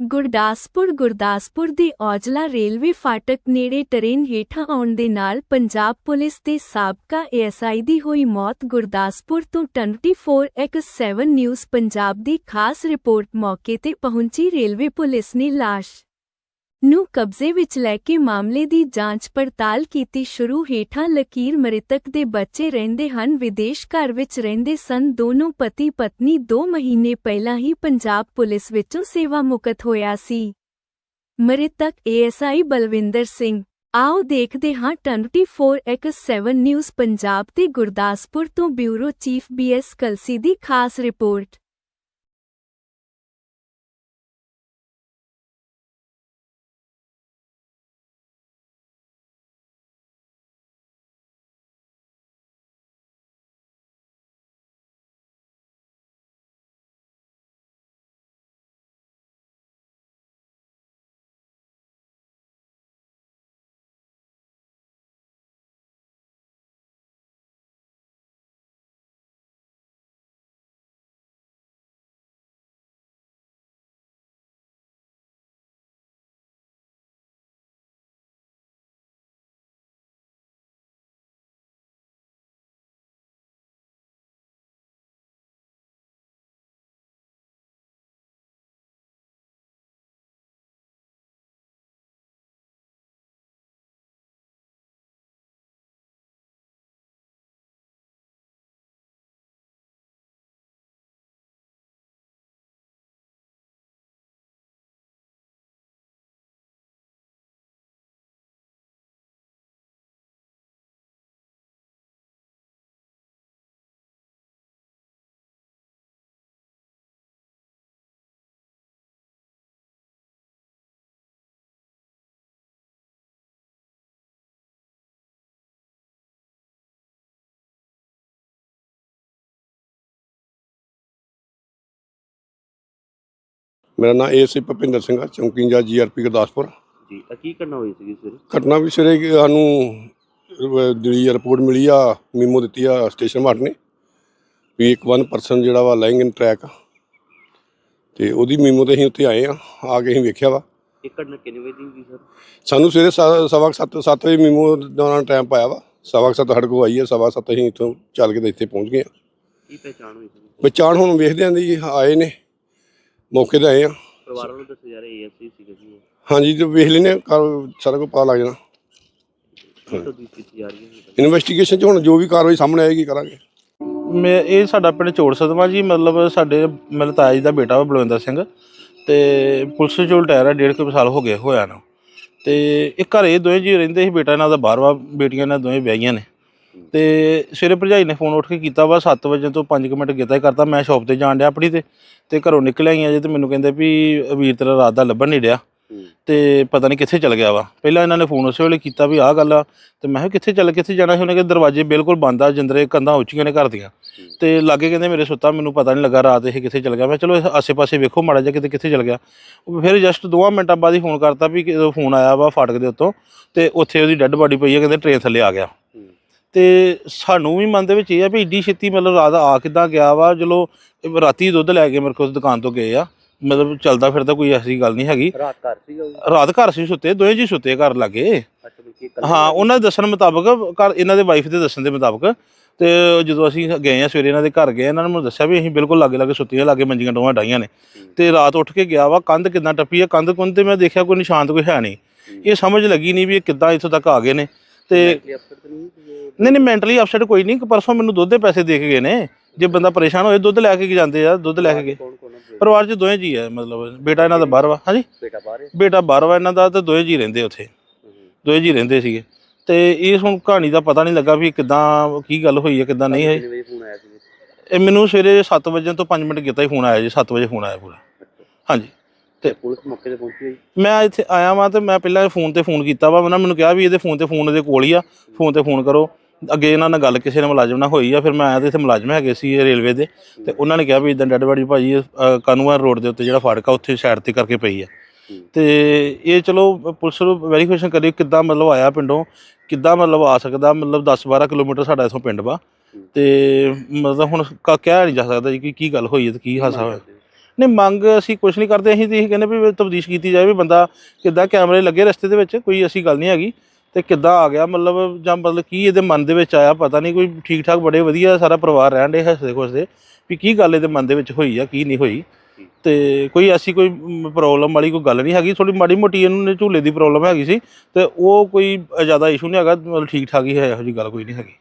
ਗੁਰਦਾਸਪੁਰ ਗੁਰਦਾਸਪੁਰ ਦੇ ਔਜਲਾ ਰੇਲਵੇ ਫਾਟਕ ਨੇੜੇ ਟ੍ਰੇਨ ਹੇਠਾਂ ਆਉਣ ਦੇ ਨਾਲ ਪੰਜਾਬ ਪੁਲਿਸ ਦੇ ਸਾਬਕਾ ਏਐਸਆਈ ਦੀ ਹੋਈ ਮੌਤ ਗੁਰਦਾਸਪੁਰ ਤੋਂ 24x7 ਨਿਊਜ਼ ਪੰਜਾਬ ਦੀ ਖਾਸ ਰਿਪੋਰਟ ਮੌਕੇ ਤੇ ਪਹੁੰਚੀ ਰੇਲਵੇ ਪੁਲਿਸ ਨੇ ਲਾਸ਼। ਨੂੰ ਕਬਜ਼ੇ ਵਿੱਚ ਲੈ ਕੇ ਮਾਮਲੇ ਦੀ ਜਾਂਚ ਪੜਤਾਲ ਕੀਤੀ ਸ਼ੁਰੂ ਹੇਠਾਂ ਲਕੀਰ ਮ੍ਰਿਤਕ ਦੇ ਬੱਚੇ ਰਹਿੰਦੇ ਹਨ, ਵਿਦੇਸ਼ ਘਰ ਵਿੱਚ ਰਹਿੰਦੇ ਸਨ। ਦੋਨੋਂ ਪਤੀ ਪਤਨੀ 2 ਮਹੀਨੇ ਪਹਿਲਾਂ ਹੀ ਪੰਜਾਬ ਪੁਲਿਸ ਵਿੱਚੋਂ ਸੇਵਾ ਮੁਕਤ ਹੋਇਆ ਸੀ। ਮ੍ਰਿਤਕ ਏਐਸਆਈ ਬਲਵਿੰਦਰ ਸਿੰਘ। ਆਓ ਦੇਖਦੇ ਹਾਂ 24x7 ਨਿਊਜ਼ ਪੰਜਾਬ ਤੇ ਗੁਰਦਾਸਪੁਰ ਤੋਂ ਬਿਊਰੋ ਚੀਫ ਬੀਐਸ ਕਲਸੀ ਦੀ ਖਾਸ ਰਿਪੋਰਟ। ਮੇਰਾ ਨਾਮ ਏਸੀ ਭਪਿੰਦਰ ਸਿੰਘ ਆ ਚੌਂਕੀ ਇੰਚਾਰਜ ਜੀਆਰਪੀ ਗੁਰਦਾਸਪੁਰ। ਜੀ ਆ ਕੀ ਕਰਨਾ ਹੋਈ ਸੀਗੀ ਸਵੇਰੇ? ਘਟਨਾ ਵੀ ਸਵੇਰੇ ਕਿ ਸਾਨੂੰ ਜਿਹੜੀ ਰਿਪੋਰਟ ਮਿਲੀ ਆ ਮੀਮੋ ਦਿੱਤੀ ਆ ਸਟੇਸ਼ਨ ਮਾਰਟ ਨੇ ਵੀ ਇੱਕ ਵਨ ਪਰਸਨ ਜਿਹੜਾ ਵਾ ਲਾਈਂਗ ਇਨ ਟਰੈਕ ਤੇ ਉਹਦੀ ਮੀਮੋ ਤੇ ਅਸੀਂ ਉੱਥੇ ਆਏ ਆ ਆ ਕੇ ਅਸੀਂ ਵੇਖਿਆ ਵਾ। ਇਹ ਘਟਨਾ ਕਿੰਨੇ ਵਜੇ ਦੀ ਹੋਈ ਸਰ? ਸਾਨੂੰ ਸਵੇਰੇ ਸਾ- ਸਵਾ ਕੁ ਸੱਤ ਸੱਤ ਵਜੇ ਮੀਮੋ ਦਾ ਟਾਈਮ ਪਾਇਆ ਵਾ। ਸਵਾ ਕੁ ਸੱਤ ਸਾਡੇ ਕੋਲ ਆਈ ਆ ਸਵਾ ਸੱਤ ਅਸੀਂ ਇੱਥੋਂ ਚੱਲ ਕੇ ਤੇ ਇੱਥੇ ਪਹੁੰਚ ਗਏ ਆ। ਕੀ ਪਹਿਚਾਣ ਹੋਈ ਸੀ? ਬਚਾਣ ਹੁਣ ਵੇਖਦੇ ਆਂ ਜੀ ਆਏ ਨੇ। ਮੌਕੇ ਤੇ ਆਏ ਆ। ਪਰਿਵਾਰ ਨੂੰ ਦੱਸਿਆ ਜਾ ਰਿਹਾ ਏਐਸਸੀ ਸੀਗਾ ਜੀ। ਇਹ। ਹਾਂਜੀ ਤੇ ਵੇਖ ਲੈਨੇ ਸਾਰਾ ਕੁਝ ਪਤਾ ਲੱਗ ਜਾਣਾ। ਕੀ ਤਸਦੀਕ ਕੀਤੀ ਜਾ ਰਹੀ ਹੈ ਇਨਵੈਸਟੀਗੇਸ਼ਨ 'ਚ ਹੁਣ ਜੋ ਵੀ ਕਾਰਵਾਈ ਸਾਹਮਣੇ ਆਏਗੀ ਕਰਾਂਗੇ। ਮੈਂ ਇਹ ਸਾਡਾ ਪਿੰਡ ਚੋੜ ਸਦਮਾ ਜੀ ਮਤਲਬ ਸਾਡੇ ਮੇਰੇ ਤਾਇਆ ਜੀ ਦਾ ਬੇਟਾ ਵਾ ਬਲਵਿੰਦਰ ਸਿੰਘ। ਤੇ ਪੁਲਿਸ ਚੋਂ ਰਿਟਾਇਰ ਆ ਡੇਢ ਕੁ ਸਾਲ ਹੋ ਗਏ ਹੋਇਆ ਨਾ। ਤੇ ਇਹ ਘਰੇ ਦੋਵੇਂ ਜੀ ਰਹਿੰਦੇ ਸੀ ਬੇਟਾ ਇਹਨਾਂ ਦਾ ਬਾਹਰ ਵਾ ਬੇਟੀਆਂ ਇਹਨਾਂ ਦੋਵੇਂ ਵਿਆਹੀਆਂ ਨੇ। ਤੇ ਸਵੇਰੇ ਭਰਜਾਈ ਨੇ ਫੋਨ ਉੱਠ ਕੇ ਕੀਤਾ ਵਾ 7 ਵਜੇ ਤੋਂ 5 ਮਿੰਟ ਕੀਤਾ ਹੀ ਕਰਤਾ ਮੈਂ ਸ਼ਾਪ ਤੇ ਜਾਣ ਡਿਆ ਆਪਣੀ ਤੇ ਤੇ ਘਰੋਂ ਨਿਕਲ ਆਈਆਂ ਜੇ ਤੇ ਮੈਨੂੰ ਕਹਿੰਦੇ ਵੀ ਵੀਰ ਤੇਰਾ ਰਾਤ ਦਾ ਲੱਭਣ ਨਹੀਂ ਡਿਆ। ਹੂੰ। ਤੇ ਪਤਾ ਨਹੀਂ ਕਿੱਥੇ ਚਲ ਗਿਆ ਵਾ। ਪਹਿਲਾਂ ਇਹਨਾਂ ਨੇ ਫੋਨ ਉਸੇ ਵੇਲੇ ਕੀਤਾ ਵੀ ਆਹ ਗੱਲ ਆ ਤੇ ਮੈਂ ਕਿਹਾ ਕਿੱਥੇ ਚੱਲ ਕਿੱਥੇ ਜਾਣਾ ਸੀ? ਉਹਨੇ ਕਿ ਦਰਵਾਜ਼ੇ ਬਿਲਕੁਲ ਬੰਦ ਆ ਜਿੰਦਰੇ ਕੰਧਾਂ ਉੱਚੀਆਂ ਨੇ ਘਰ ਦੀਆਂ। ਤੇ ਲਾਗੇ ਕਹਿੰਦੇ ਮੇਰੇ ਸੁੱਤਾ ਮੈਨੂੰ ਪਤਾ ਨਹੀਂ ਲੱਗਾ ਰਾਤ ਇਹ ਕਿੱਥੇ ਚਲ ਗਿਆ। ਮੈਂ ਚਲੋ ਆਸੇ-ਪਾਸੇ ਵੇਖੋ ਮਾੜਾ ਜਿਹਾ ਕਿਤੇ ਕਿੱਥੇ ਚਲ ਗਿਆ। ਉਹ ਫਿਰ ਜਸਟ 2 ਮਿੰਟਾਂ ਬਾਅਦ ਹੀ ਫੋਨ ਕਰਤਾ ਵੀ ਫੋਨ ਆਇਆ ਵਾ ਫਾਟਕ ਦੇ ਉੱਤੋਂ ਤੇ ਉੱਥੇ ਉਹਦੀ ਡੈੱਡ ਬਾਡੀ ਪਈ ਹੈ ਕਹਿੰਦੇ ਟ੍ਰੇਨ ਥੱਲੇ ਆ ਗਿਆ। ਹੂੰ। ਤੇ ਸਾਨੂੰ ਵੀ ਮਨ ਦੇ ਵਿੱਚ ਇਹ ਆ ਵੀ ਏਡੀ ਛੇਤੀ ਮਤਲਬ ਰਾਤ ਆ ਕਿੱਦਾਂ ਗਿਆ ਵਾ? ਚਲੋ ਰਾਤੀ ਦੁੱਧ ਲੈ ਕੇ ਮੇਰੇ ਕੋਲ ਦੁਕਾਨ ਤੋਂ ਗਏ ਆ। ਮਤਲਬ ਚੱਲਦਾ ਫਿਰਦਾ ਕੋਈ ਐਸੀ ਗੱਲ ਨਹੀਂ ਹੈਗੀ। ਰਾਤ ਘਰ ਉਹ? ਰਾਤ ਘਰ ਸੀ ਸੁੱਤੇ ਦੋਵੇਂ ਜੀ ਸੁੱਤੇ ਘਰ ਲੱਗੇ। ਹਾਂ ਉਹਨਾਂ ਦੇ ਦੱਸਣ ਮੁਤਾਬਕ ਘਰ ਇਹਨਾਂ ਦੇ ਵਾਈਫ ਦੇ ਦੱਸਣ ਦੇ ਮੁਤਾਬਕ ਤੇ ਜਦੋਂ ਅਸੀਂ ਗਏ ਆ ਸਵੇਰੇ ਇਹਨਾਂ ਦੇ ਘਰ ਗਏ ਇਹਨਾਂ ਨੇ ਮੈਨੂੰ ਦੱਸਿਆ ਵੀ ਅਸੀਂ ਬਿਲਕੁਲ ਲਾਗੇ ਲਾਗੇ ਸੁੱਤੀਆਂ ਲਾਗੇ ਮੰਜੀਆਂ ਡੋਆਂ ਡਾਈਆਂ ਨੇ। ਤੇ ਰਾਤ ਉੱਠ ਕੇ ਗਿਆ ਵਾ ਕੰਧ ਕਿੱਦਾਂ ਟੱਪੀ ਆ? ਕੰਧ ਕੁੰਧ ਤੇ ਮੈਂ ਦੇਖਿਆ ਕੋਈ ਨਿਸ਼ਾਨ ਤਾਂ ਕੋਈ ਹੈ ਨਹੀਂ। ਇਹ ਸਮਝ ਲੱਗੀ ਨਹੀਂ ਵੀ ਇਹ ਕਿੱਦਾਂ ਇੱਥੋਂ ਤੱਕ ਆ ਗਏ ਨੇ। ਤੇ ਨਹੀਂ? ਨਹੀਂ ਮੈਂਟਲੀ ਅਪਸੈਟ ਕੋਈ ਨਹੀਂ ਪਰਸੋਂ ਮੈਨੂੰ ਦੁੱਧ ਦੇ ਪੈਸੇ ਦੇ ਕੇ ਗਏ ਨੇ। ਜੇ ਬੰਦਾ ਪਰੇਸ਼ਾਨ ਹੋਏ ਦੁੱਧ ਲੈ ਕੇ ਜਾਂਦੇ ਆ? ਦੁੱਧ ਲੈ ਕੇ ਗਏ? ਪਰਿਵਾਰ 'ਚ ਦੋਵੇਂ ਜੀ ਆ ਮਤਲਬ ਬੇਟਾ ਇਹਨਾਂ ਦਾ ਬਾਹਰ ਵਾ ਹਾਂਜੀ? ਬੇਟਾ ਬਾਹਰ ਹੈ ਬੇਟਾ ਬਾਹਰ ਵਾ ਇਹਨਾਂ ਦਾ ਤੇ ਦੋਵੇਂ ਜੀ ਰਹਿੰਦੇ ਉੱਥੇ। ਦੋਵੇਂ ਜੀ ਰਹਿੰਦੇ ਸੀਗੇ। ਤੇ ਇਹ ਹੁਣ ਕਹਾਣੀ ਦਾ ਪਤਾ ਨਹੀਂ ਲੱਗਾ ਵੀ ਕਿਦਾਂ ਕੀ ਗੱਲ ਹੋਈ ਹੈ ਕਿਦਾਂ ਨਹੀਂ ਹੋਈ। ਇਹ ਮੈਨੂੰ ਸਵੇਰੇ 7 ਵਜੇ ਤੋਂ 5 ਮਿੰਟ ਕੀਤਾ ਹੀ ਫੋਨ ਆਇਆ ਜੀ 7 ਵਜੇ ਫੋਨ ਆਇਆ ਪੂਰਾ। ਹਾਂਜੀ। ਤੇ ਪੁਲਿਸ ਮੌਕੇ ਤੇ ਪਹੁੰਚੀ ਹੋਈ। ਮੈਂ ਇੱਥੇ ਆਇਆ ਵਾਂ ਤੇ ਮੈਂ ਪਹਿਲਾਂ ਫੋਨ ਤੇ ਫੋਨ ਕੀਤਾ ਵਾ ਉਹਨਾਂ ਮੈਨੂੰ ਕਿਹਾ ਵੀ ਇਹਦੇ ਫੋਨ ਤੇ ਫੋਨ ਇਹਦੇ ਕੋਲ ਹੀ ਆ ਫੋਨ ਤੇ ਫੋਨ ਕਰੋ। ਅੱਗੇ ਇਹਨਾਂ ਨਾਲ ਗੱਲ ਕਿਸੇ ਨੇ ਮੁਲਾਜ਼ਮ ਨਾਲ ਹੋਈ ਆ ਫਿਰ ਮੈਂ ਆਇਆ ਤੇ ਇੱਥੇ ਮੁਲਾਜ਼ਮ ਹੈਗੇ ਸੀ ਇਹ ਰੇਲਵੇ ਦੇ ਤੇ ਉਹਨਾਂ ਨੇ ਕਿਹਾ ਵੀ ਇਦਾਂ ਡੈਡ ਬਾਡੀ ਭਾਜੀ ਕਾਨੂੰਨ ਰੋਡ ਦੇ ਉੱਤੇ ਜਿਹੜਾ ਫਾਟਕ ਆ ਉੱਥੇ ਸਾਈਡ ਤੇ ਕਰਕੇ ਪਈ ਆ। ਹੂੰ। ਤੇ ਇਹ ਚਲੋ ਪੁਲਿਸ ਨੂੰ ਵੈਰੀਫਿਕੇਸ਼ਨ ਕਰੀ ਕਿੱਦਾਂ ਮਤਲਬ ਆਇਆ ਪਿੰਡੋਂ ਕਿੱਦਾਂ ਮਤਲਬ ਆ ਸਕਦਾ ਮਤਲਬ 10 12 ਕਿਲੋਮੀਟਰ ਸਾਡਾ ਇਥੋਂ ਪਿੰਡ ਵਾ। ਤੇ ਮਤਲਬ ਹੁਣ ਕ- ਕਹਿ ਨਹੀਂ ਜਾ ਸਕਦਾ ਜੀ ਕਿ ਕੀ ਗੱਲ ਹੋਈ ਹੈ ਤੇ ਕੀ ਹਾਸਾ ਹੋਇਆ। ਨਹੀਂ, ਮੰਗ ਅਸੀਂ ਕੁਝ ਨਹੀਂ ਕਰਦੇ, ਅਸੀਂ ਤੇ ਇਹੀ ਕਹਿੰਦੇ ਵੀ ਤਬਦੀਸ਼ ਕੀਤੀ ਜਾਵੇ ਵੀ ਬੰਦਾ ਕਿੱਦਾਂ ਕੈਮਰੇ ਲੱਗੇ ਰਸਤੇ ਦੇ ਵਿੱਚ, ਕੋਈ ਅਸੀਂ ਗੱਲ ਨਹੀਂ ਹੈਗੀ। ਤੇ ਕਿੱਦਾਂ ਆ ਗਿਆ, ਮਤਲਬ ਜਾਂ ਮਤਲਬ ਕੀ ਇਹਦੇ ਮਨ ਦੇ ਵਿੱਚ ਆਇਆ, ਪਤਾ ਨਹੀਂ, ਕੋਈ ਠੀਕ ਠਾਕ ਬੜੇ ਵਧੀਆ ਸਾਰਾ ਪਰਿਵਾਰ ਰਹਿਣ ਦੇ ਹੱਸਦੇ ਖੁਸ਼ਦੇ ਵੀ ਕੀ ਗੱਲ ਇਹਦੇ ਮਨ ਦੇ ਵਿੱਚ ਹੋਈ ਆ, ਕੀ ਨਹੀਂ ਹੋਈ। ਤੇ ਕੋਈ ਐਸੀ ਕੋਈ ਪ੍ਰੋਬਲਮ ਵਾਲੀ ਕੋਈ ਗੱਲ ਨਹੀਂ ਹੈਗੀ ਥੋੜੀ ਮਾੜੀ ਮੋਟੀ ਇਹਨੂੰ ਝੂਲੇ ਦੀ ਪ੍ਰੋਬਲਮ ਹੈਗੀ ਸੀ, ਤੇ ਉਹ ਕੋਈ ਜ਼ਿਆਦਾ ਇਸ਼ੂ ਨਹੀਂ ਹੈਗਾ, ਮਤਲਬ ਠੀਕ ਠਾਕ ਹੀ ਹੈ, ਇਹੋ ਜੀ ਗੱਲ ਕੋਈ ਨਹੀਂ ਹੈਗੀ।